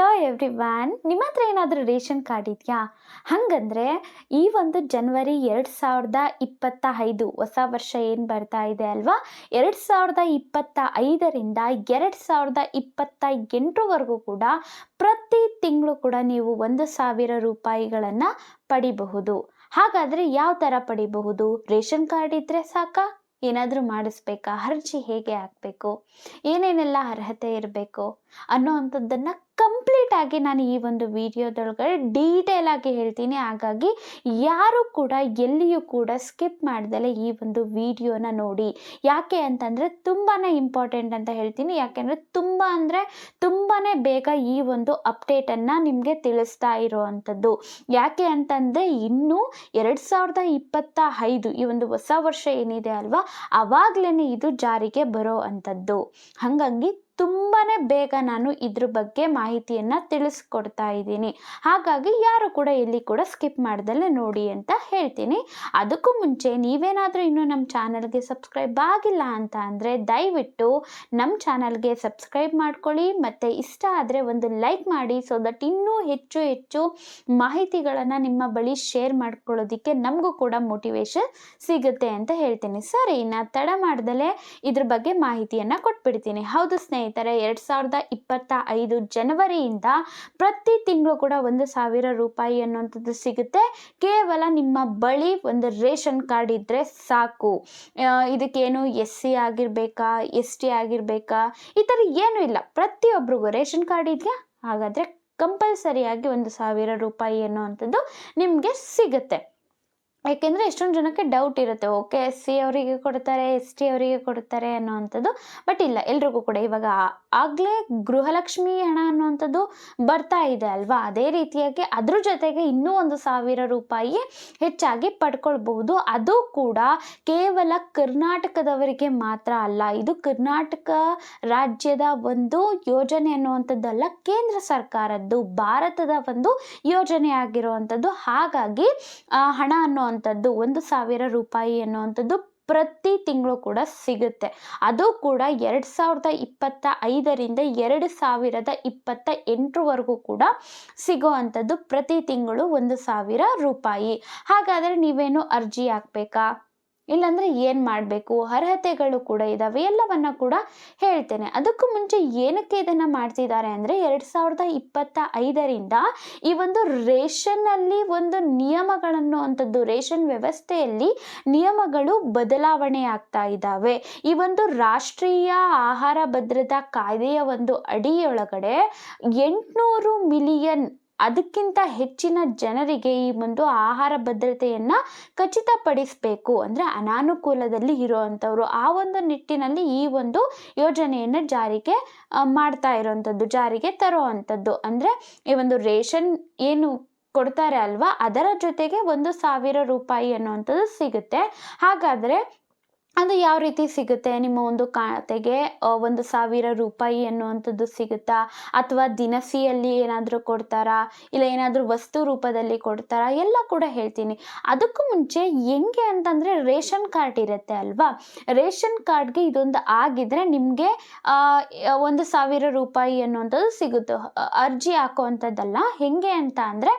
Hello every van ನಿಮ್ಮ ಹತ್ರ ಏನಾದರೂ ರೇಷನ್ ಕಾರ್ಡ್ ಇದೆಯಾ? ಹಾಗಂದ್ರೆ, ಈ ಒಂದು ಜನ್ವರಿ ಎರಡು ಸಾವಿರದ ಇಪ್ಪತ್ತ ಐದು ಹೊಸ ವರ್ಷ ಏನು ಬರ್ತಾ ಇದೆ ಅಲ್ವಾ? ಎರಡು ಸಾವಿರದ ಇಪ್ಪತ್ತ ಐದರಿಂದ ಎರಡು ಸಾವಿರದ ಇಪ್ಪತ್ತ ಎಂಟರವರೆಗೂ ಕೂಡ ಪ್ರತಿ ತಿಂಗಳು ಕೂಡ ನೀವು ಒಂದು ಸಾವಿರ ರೂಪಾಯಿಗಳನ್ನು ಪಡಿಬಹುದು. ಹಾಗಾದರೆ ಯಾವ ಥರ ಪಡಿಬಹುದು? ರೇಷನ್ ಕಾರ್ಡ್ ಇದ್ದರೆ ಸಾಕಾ? ಏನಾದರೂ ಮಾಡಿಸ್ಬೇಕಾ? ಅರ್ಜಿ ಹೇಗೆ ಹಾಕಬೇಕು? ಏನೇನೆಲ್ಲ ಅರ್ಹತೆ ಇರಬೇಕು? ಅನ್ನೋ ಕಂಪ್ಲೀಟ್ ಆಗಿ ನಾನು ಈ ಒಂದು ವಿಡಿಯೋದೊಳಗಡೆ ಡೀಟೇಲ್ ಆಗಿ ಹೇಳ್ತೀನಿ. ಹಾಗಾಗಿ ಯಾರು ಕೂಡ ಎಲ್ಲಿಯೂ ಕೂಡ ಸ್ಕಿಪ್ ಮಾಡ್ದಲೆ ಈ ಒಂದು ವಿಡಿಯೋನ ನೋಡಿ. ಯಾಕೆ ಅಂತಂದರೆ ತುಂಬಾ ಇಂಪಾರ್ಟೆಂಟ್ ಅಂತ ಹೇಳ್ತೀನಿ. ಯಾಕೆಂದರೆ ತುಂಬ ಅಂದರೆ ತುಂಬಾ ಬೇಗ ಈ ಒಂದು ಅಪ್ಡೇಟನ್ನು ನಿಮಗೆ ತಿಳಿಸ್ತಾ ಇರೋವಂಥದ್ದು. ಯಾಕೆ ಅಂತಂದರೆ ಇನ್ನೂ ಎರಡು ಸಾವಿರದ ಇಪ್ಪತ್ತ ಐದು ಈ ಒಂದು ಹೊಸ ವರ್ಷ ಏನಿದೆ ಅಲ್ವಾ? ಆವಾಗ್ಲೇ ಇದು ಜಾರಿಗೆ ಬರೋ ಅಂಥದ್ದು. ಹಾಗಾಗಿ ತುಂಬಾ ಬೇಗ ನಾನು ಇದ್ರ ಬಗ್ಗೆ ಮಾಹಿತಿಯನ್ನು ತಿಳಿಸ್ಕೊಡ್ತಾ ಇದ್ದೀನಿ. ಹಾಗಾಗಿ ಯಾರು ಕೂಡ ಎಲ್ಲಿ ಕೂಡ ಸ್ಕಿಪ್ ಮಾಡ್ದಲ್ಲೇ ನೋಡಿ ಅಂತ ಹೇಳ್ತೀನಿ. ಅದಕ್ಕೂ ಮುಂಚೆ ನೀವೇನಾದರೂ ಇನ್ನೂ ನಮ್ಮ ಚಾನಲ್ಗೆ ಸಬ್ಸ್ಕ್ರೈಬ್ ಆಗಿಲ್ಲ ಅಂತ ಅಂದರೆ ದಯವಿಟ್ಟು ನಮ್ಮ ಚಾನಲ್ಗೆ ಸಬ್ಸ್ಕ್ರೈಬ್ ಮಾಡ್ಕೊಳ್ಳಿ, ಮತ್ತು ಇಷ್ಟ ಆದರೆ ಒಂದು ಲೈಕ್ ಮಾಡಿ ಸೊ ದಟ್ ಇನ್ನೂ ಹೆಚ್ಚು ಹೆಚ್ಚು ಮಾಹಿತಿಗಳನ್ನು ನಿಮ್ಮ ಬಳಿ ಶೇರ್ ಮಾಡ್ಕೊಳ್ಳೋದಕ್ಕೆ ನಮಗೂ ಕೂಡ ಮೋಟಿವೇಶನ್ ಸಿಗುತ್ತೆ ಅಂತ ಹೇಳ್ತೀನಿ. ಸರಿ ನಾ ತಡ ಮಾಡ್ದಲೇ ಇದ್ರ ಬಗ್ಗೆ ಮಾಹಿತಿಯನ್ನು ಕೊಟ್ಬಿಡ್ತೀನಿ. ಹೌದು ಸ್ನೇಹಿತರೆ ಎರಡು ಸಾವಿರದ ಇಪ್ಪತ್ತ ಐದು ಜನವರಿಯಿಂದ ಪ್ರತಿ ತಿಂಗಳು ಕೂಡ ಒಂದು ಸಾವಿರ ರೂಪಾಯಿ ಅನ್ನುವಂಥದ್ದು ಸಿಗುತ್ತೆ. ಕೇವಲ ನಿಮ್ಮ ಬಳಿ ಒಂದು ರೇಷನ್ ಕಾರ್ಡ್ ಇದ್ದರೆ ಸಾಕು. ಇದಕ್ಕೇನು ಎಸ್ ಸಿ ಆಗಿರಬೇಕಾ, ಎಸ್ ಟಿ ಆಗಿರಬೇಕಾ, ಈ ಥರ ಏನೂ ಇಲ್ಲ. ಪ್ರತಿಯೊಬ್ಬರಿಗೂ ರೇಷನ್ ಕಾರ್ಡ್ ಇದೆಯಾ? ಹಾಗಾದರೆ ಕಂಪಲ್ಸರಿಯಾಗಿ ಒಂದು ಸಾವಿರ ರೂಪಾಯಿ ಅನ್ನುವಂಥದ್ದು ನಿಮಗೆ ಸಿಗುತ್ತೆ. ಯಾಕೆಂದರೆ ಎಷ್ಟೊಂದು ಜನಕ್ಕೆ ಡೌಟ್ ಇರುತ್ತೆ ಓಕೆ ಎಸ್ ಸಿ ಅವರಿಗೆ ಕೊಡ್ತಾರೆ ಎಸ್ ಟಿ ಅವರಿಗೆ ಕೊಡ್ತಾರೆ ಅನ್ನೋವಂಥದ್ದು ಬಟ್ ಇಲ್ಲ, ಎಲ್ರಿಗೂ ಕೂಡ ಇವಾಗ ಆಗಲೇ ಗೃಹಲಕ್ಷ್ಮಿ ಹಣ ಅನ್ನುವಂಥದ್ದು ಬರ್ತಾ ಇದೆ ಅಲ್ವಾ? ಅದೇ ರೀತಿಯಾಗಿ ಅದ್ರ ಜೊತೆಗೆ ಇನ್ನೂ ಒಂದು ಸಾವಿರ ರೂಪಾಯಿ ಹೆಚ್ಚಾಗಿ ಪಡ್ಕೊಳ್ಬಹುದು. ಅದು ಕೂಡ ಕೇವಲ ಕರ್ನಾಟಕದವರಿಗೆ ಮಾತ್ರ ಅಲ್ಲ, ಇದು ಕರ್ನಾಟಕ ರಾಜ್ಯದ ಒಂದು ಯೋಜನೆ ಅನ್ನುವಂಥದ್ದಲ್ಲ, ಕೇಂದ್ರ ಸರ್ಕಾರದ್ದು, ಭಾರತದ ಒಂದು ಯೋಜನೆ ಆಗಿರುವಂಥದ್ದು. ಹಾಗಾಗಿ ಹಣ ಹಣ ಅನ್ನುವಂಥದ್ದು ಒಂದು ಸಾವಿರ ರೂಪಾಯಿ ಅನ್ನುವಂಥದ್ದು ಪ್ರತಿ ತಿಂಗಳು ಕೂಡ ಸಿಗುತ್ತೆ. ಅದು ಕೂಡ ಎರಡು ಸಾವಿರದ ಇಪ್ಪತ್ತ ಐದರಿಂದ ಎರಡು ಸಾವಿರದ ಇಪ್ಪತ್ತ ಎಂಟರವರೆಗೂ ಕೂಡ ಸಿಗೋವಂಥದ್ದು ಪ್ರತಿ ತಿಂಗಳು ಒಂದು ಸಾವಿರ ರೂಪಾಯಿ. ಹಾಗಾದರೆ ನೀವೇನು ಅರ್ಜಿ ಹಾಕಬೇಕಾ? ಇಲ್ಲಾಂದರೆ ಏನು ಮಾಡಬೇಕು? ಅರ್ಹತೆಗಳು ಕೂಡ ಇದಾವೆ. ಎಲ್ಲವನ್ನ ಕೂಡ ಹೇಳ್ತೇನೆ. ಅದಕ್ಕೂ ಮುಂಚೆ ಏನಕ್ಕೆ ಇದನ್ನು ಮಾಡ್ತಿದ್ದಾರೆ ಅಂದರೆ ಎರಡು ಸಾವಿರದ ಇಪ್ಪತ್ತ ಐದರಿಂದ ಈ ಒಂದು ರೇಷನ್ನಲ್ಲಿ ಒಂದು ನಿಯಮಗಳನ್ನು ಅಂಥದ್ದು ರೇಷನ್ ವ್ಯವಸ್ಥೆಯಲ್ಲಿ ನಿಯಮಗಳು ಬದಲಾವಣೆ ಆಗ್ತಾ ಇದ್ದಾವೆ ಈ ಒಂದು ರಾಷ್ಟ್ರೀಯ ಆಹಾರ ಭದ್ರತಾ ಕಾಯ್ದೆಯ ಒಂದು ಅಡಿಯೊಳಗಡೆ ಎಂಟುನೂರು ಮಿಲಿಯನ್ ಅದಕ್ಕಿಂತ ಹೆಚ್ಚಿನ ಜನರಿಗೆ ಈ ಒಂದು ಆಹಾರ ಭದ್ರತೆಯನ್ನು ಖಚಿತಪಡಿಸಬೇಕು. ಅಂದರೆ ಅನಾನುಕೂಲದಲ್ಲಿ ಇರೋವಂಥವ್ರು. ಆ ಒಂದು ನಿಟ್ಟಿನಲ್ಲಿ ಈ ಒಂದು ಯೋಜನೆಯನ್ನು ಜಾರಿಗೆ ಮಾಡ್ತಾ ಇರೋವಂಥದ್ದು, ಜಾರಿಗೆ ತರುವಂಥದ್ದು. ಅಂದರೆ ಈ ಒಂದು ರೇಷನ್ ಏನು ಕೊಡ್ತಾರೆ ಅಲ್ವಾ, ಅದರ ಜೊತೆಗೆ ಒಂದು ಸಾವಿರ ರೂಪಾಯಿ ಅನ್ನುವಂಥದ್ದು ಸಿಗುತ್ತೆ. ಹಾಗಾದರೆ ಅದು ಯಾವ ರೀತಿ ಸಿಗುತ್ತೆ? ನಿಮ್ಮ ಒಂದು ಖಾತೆಗೆ ಒಂದು ಸಾವಿರ ರೂಪಾಯಿ ಅನ್ನುವಂಥದ್ದು ಸಿಗುತ್ತಾ? ಅಥವಾ ದಿನಸಿಯಲ್ಲಿ ಏನಾದರೂ ಕೊಡ್ತಾರಾ? ಇಲ್ಲ ಏನಾದರೂ ವಸ್ತು ರೂಪದಲ್ಲಿ ಕೊಡ್ತಾರಾ? ಎಲ್ಲ ಕೂಡ ಹೇಳ್ತೀನಿ. ಅದಕ್ಕೂ ಮುಂಚೆ ಹೆಂಗೆ ಅಂತಂದರೆ ರೇಷನ್ ಕಾರ್ಡ್ ಇರುತ್ತೆ ಅಲ್ವಾ? ರೇಷನ್ ಕಾರ್ಡ್ಗೆ ಇದೊಂದು ಆಗಿದ್ರೆ ನಿಮಗೆ ಒಂದು ಸಾವಿರ ರೂಪಾಯಿ ಅನ್ನುವಂಥದ್ದು ಸಿಗುತ್ತೆ. ಅರ್ಜಿ ಹಾಕುವಂಥದ್ದಲ್ಲ. ಹೆಂಗೆ ಅಂತ ಅಂದರೆ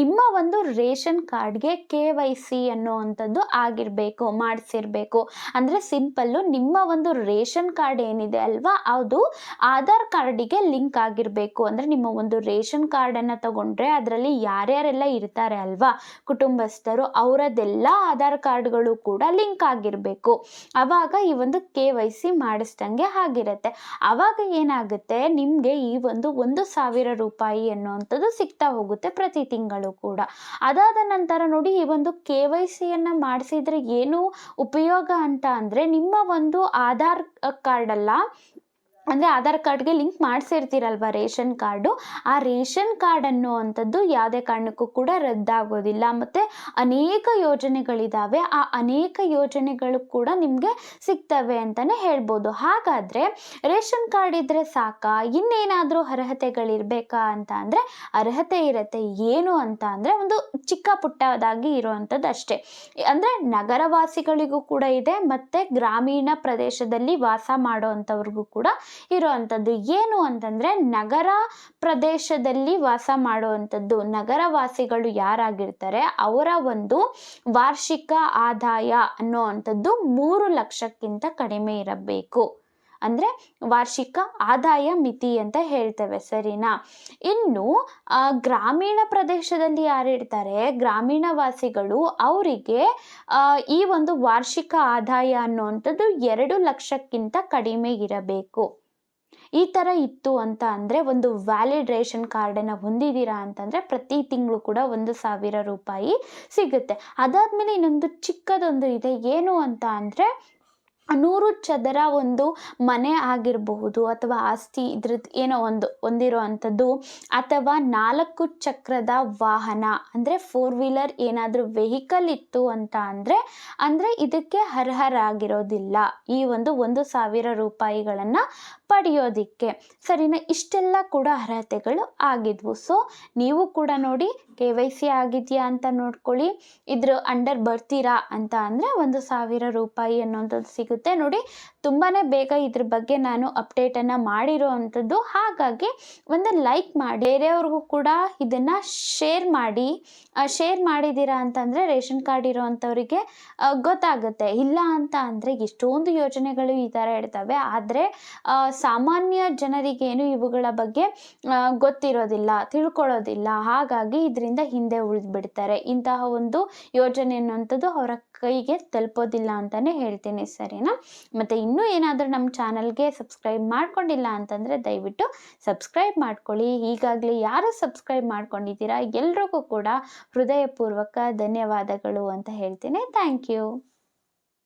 ನಿಮ್ಮ ಒಂದು ರೇಷನ್ ಕಾರ್ಡ್ಗೆ ಕೆ ವೈ ಸಿ ಅನ್ನುವಂಥದ್ದು ಆಗಿರಬೇಕು, ಮಾಡಿಸಿರ್ಬೇಕು. ಅಂದರೆ ಸಿಂಪಲ್ಲು ನಿಮ್ಮ ಒಂದು ರೇಷನ್ ಕಾರ್ಡ್ ಏನಿದೆ ಅಲ್ವಾ, ಅದು ಆಧಾರ್ ಕಾರ್ಡಿಗೆ ಲಿಂಕ್ ಆಗಿರಬೇಕು. ಅಂದರೆ ನಿಮ್ಮ ಒಂದು ರೇಷನ್ ಕಾರ್ಡನ್ನು ತಗೊಂಡ್ರೆ ಅದರಲ್ಲಿ ಯಾರ್ಯಾರೆಲ್ಲ ಇರ್ತಾರೆ ಅಲ್ವಾ, ಕುಟುಂಬಸ್ಥರು ಅವರದೆಲ್ಲ ಆಧಾರ್ ಕಾರ್ಡ್ಗಳು ಕೂಡ ಲಿಂಕ್ ಆಗಿರಬೇಕು. ಆವಾಗ ಈ ಒಂದು ಕೆ ವೈ ಸಿ ಮಾಡಿಸ್ದಂಗೆ ಆಗಿರುತ್ತೆ. ಆವಾಗ ಏನಾಗುತ್ತೆ, ನಿಮಗೆ ಈ ಒಂದು ಒಂದು ಸಾವಿರ ರೂಪಾಯಿ ಅನ್ನುವಂಥದ್ದು ಸಿಗ್ತಾ ಹೋಗುತ್ತೆ ಪ್ರತಿ ತಿಂಗಳು ಕೂಡ. ಅದಾದ ನಂತರ ನೋಡಿ, ಈ ಒಂದು ಕೆ ವೈ ಸಿಯನ್ನು ಮಾಡಿಸಿದ್ರೆ ಏನು ಉಪಯೋಗ ಅಂತ ಅಂದರೆ ನಿಮ್ಮ ಒಂದು ಆಧಾರ್ ಕಾರ್ಡ್ ಅಲ್ಲ. ಅಂದರೆ ಆಧಾರ್ ಕಾರ್ಡ್ಗೆ ಲಿಂಕ್ ಮಾಡಿಸಿರ್ತೀರಲ್ವ ರೇಷನ್ ಕಾರ್ಡು? ಆ ರೇಷನ್ ಕಾರ್ಡ್ ಅನ್ನುವಂಥದ್ದು ಯಾವುದೇ ಕಾರಣಕ್ಕೂ ಕೂಡ ರದ್ದಾಗೋದಿಲ್ಲ. ಮತ್ತು ಅನೇಕ ಯೋಜನೆಗಳಿದ್ದಾವೆ ಆ ಅನೇಕ ಯೋಜನೆಗಳು ಕೂಡ ನಿಮಗೆ ಸಿಗ್ತವೆ ಅಂತಲೇ ಹೇಳ್ಬೋದು. ಹಾಗಾದರೆ ರೇಷನ್ ಕಾರ್ಡ್ ಇದ್ದರೆ ಸಾಕಾ? ಇನ್ನೇನಾದರೂ ಅರ್ಹತೆಗಳಿರಬೇಕಾ ಅಂತ ಅಂದರೆ ಅರ್ಹತೆ ಇರುತ್ತೆ. ಏನು ಅಂತ ಅಂದರೆ ಒಂದು ಚಿಕ್ಕ ಪುಟ್ಟದಾಗಿ ಇರುವಂಥದ್ದು ಅಷ್ಟೇ. ಅಂದರೆ ನಗರವಾಸಿಗಳಿಗೂ ಕೂಡ ಇದೆ. ಮತ್ತು ಗ್ರಾಮೀಣ ಪ್ರದೇಶದಲ್ಲಿ ವಾಸ ಮಾಡೋವಂಥವ್ರಿಗೂ ಕೂಡ ಇರುವಂಥದ್ದು. ಏನು ಅಂತಂದರೆ ನಗರ ಪ್ರದೇಶದಲ್ಲಿ ವಾಸ ಮಾಡುವಂಥದ್ದು. ನಗರವಾಸಿಗಳು ಯಾರಾಗಿರ್ತಾರೆ? ಅವರ ಒಂದು ವಾರ್ಷಿಕ ಆದಾಯ ಅನ್ನುವಂಥದ್ದು ಮೂರು ಲಕ್ಷಕ್ಕಿಂತ ಕಡಿಮೆ ಇರಬೇಕು. ಅಂದರೆ ವಾರ್ಷಿಕ ಆದಾಯ ಮಿತಿ ಅಂತ ಹೇಳ್ತೇವೆ, ಸರಿನಾ? ಇನ್ನು ಗ್ರಾಮೀಣ ಪ್ರದೇಶದಲ್ಲಿ ಯಾರಿರ್ತಾರೆ? ಗ್ರಾಮೀಣ ವಾಸಿಗಳು ಅವರಿಗೆ ಈ ಒಂದು ವಾರ್ಷಿಕ ಆದಾಯ ಅನ್ನುವಂಥದ್ದು ಎರಡು ಲಕ್ಷಕ್ಕಿಂತ ಕಡಿಮೆ ಇರಬೇಕು. ಈ ಥರ ಇತ್ತು ಅಂತ ಅಂದರೆ ಒಂದು ವ್ಯಾಲಿಡ್ ರೇಷನ್ ಕಾರ್ಡನ್ನು ಹೊಂದಿದ್ದೀರಾ ಅಂತಂದರೆ ಪ್ರತಿ ತಿಂಗಳು ಕೂಡ ಒಂದು ಸಾವಿರ ರೂಪಾಯಿ ಸಿಗುತ್ತೆ. ಅದಾದಮೇಲೆ ಇನ್ನೊಂದು ಚಿಕ್ಕದೊಂದು ಇದೆ. ಏನು ಅಂತ ಅಂದರೆ ನೂರು ಚದರ ಒಂದು ಮನೆ ಆಗಿರಬಹುದು ಅಥವಾ ಆಸ್ತಿ ಇದ್ರದ್ದು ಏನೋ ಒಂದು ಹೊಂದಿರೋ ಅಂಥದ್ದು ಅಥವಾ ನಾಲ್ಕು ಚಕ್ರದ ವಾಹನ ಅಂದರೆ ಫೋರ್ ವೀಲರ್ ಏನಾದರೂ ವೆಹಿಕಲ್ ಇತ್ತು ಅಂತ ಅಂದರೆ ಅಂದರೆ ಇದಕ್ಕೆ ಅರ್ಹರಾಗಿರೋದಿಲ್ಲ. ಈ ಒಂದು ಒಂದು ಸಾವಿರ ರೂಪಾಯಿಗಳನ್ನು ಪಡೆಯೋದಿಕ್ಕೆ. ಸರಿನಾ? ಇಷ್ಟೆಲ್ಲ ಕೂಡ ಅರ್ಹತೆಗಳು ಆಗಿದ್ವು. ಸೊ ನೀವು ಕೂಡ ನೋಡಿ, ಕೆ ವೈ ಸಿ ಆಗಿದೆಯಾ ಅಂತ ನೋಡ್ಕೊಳ್ಳಿ. ಇದ್ರ ಅಂಡರ್ ಬರ್ತೀರಾ ಅಂತ ಅಂದರೆ ಒಂದು ಸಾವಿರ ರೂಪಾಯಿ ಅನ್ನೋಂಥದ್ದು ಸಿಗುತ್ತೆ. ನೋಡಿ ತುಂಬಾ ಬೇಗ ಇದ್ರ ಬಗ್ಗೆ ನಾನು ಅಪ್ಡೇಟನ್ನು ಮಾಡಿರೋ ಅಂಥದ್ದು ಹಾಗಾಗಿ ಒಂದು ಲೈಕ್ ಮಾಡಿ. ಬೇರೆಯವ್ರಿಗೂ ಕೂಡ ಇದನ್ನು ಶೇರ್ ಮಾಡಿ. ಶೇರ್ ಮಾಡಿದ್ದೀರಾ ಅಂತಂದರೆ ರೇಷನ್ ಕಾರ್ಡ್ ಇರೋವಂಥವ್ರಿಗೆ ಗೊತ್ತಾಗುತ್ತೆ. ಇಲ್ಲ ಅಂತ ಅಂದರೆ ಎಷ್ಟೊಂದು ಯೋಜನೆಗಳು ಈ ಥರ ಇರ್ತವೆ. ಆದರೆ ಸಾಮಾನ್ಯ ಜನರಿಗೇನು ಇವುಗಳ ಬಗ್ಗೆ ಗೊತ್ತಿರೋದಿಲ್ಲ, ತಿಳ್ಕೊಳ್ಳೋದಿಲ್ಲ. ಹಾಗಾಗಿ ಇದರಿಂದ ಹಿಂದೆ ಉಳಿದ್ಬಿಡ್ತಾರೆ. ಇಂತಹ ಒಂದು ಯೋಜನೆ ಅನ್ನುವಂಥದ್ದು ಅವರ ಕೈಗೆ ತಲುಪೋದಿಲ್ಲ ಅಂತಲೇ ಹೇಳ್ತೀನಿ, ಸರಿನಾ? ಮತ್ತು ಇನ್ನೂ ಏನಾದರೂ ನಮ್ಮ ಚಾನಲ್ಗೆ ಸಬ್ಸ್ಕ್ರೈಬ್ ಮಾಡ್ಕೊಂಡಿಲ್ಲ ಅಂತಂದರೆ ದಯವಿಟ್ಟು ಸಬ್ಸ್ಕ್ರೈಬ್ ಮಾಡ್ಕೊಳ್ಳಿ. ಈಗಾಗಲೇ ಯಾರು ಸಬ್ಸ್ಕ್ರೈಬ್ ಮಾಡ್ಕೊಂಡಿದ್ದೀರಾ? ಎಲ್ರಿಗೂ ಕೂಡ ಹೃದಯಪೂರ್ವಕ ಧನ್ಯವಾದಗಳು ಅಂತ ಹೇಳ್ತೀನಿ. Thank you.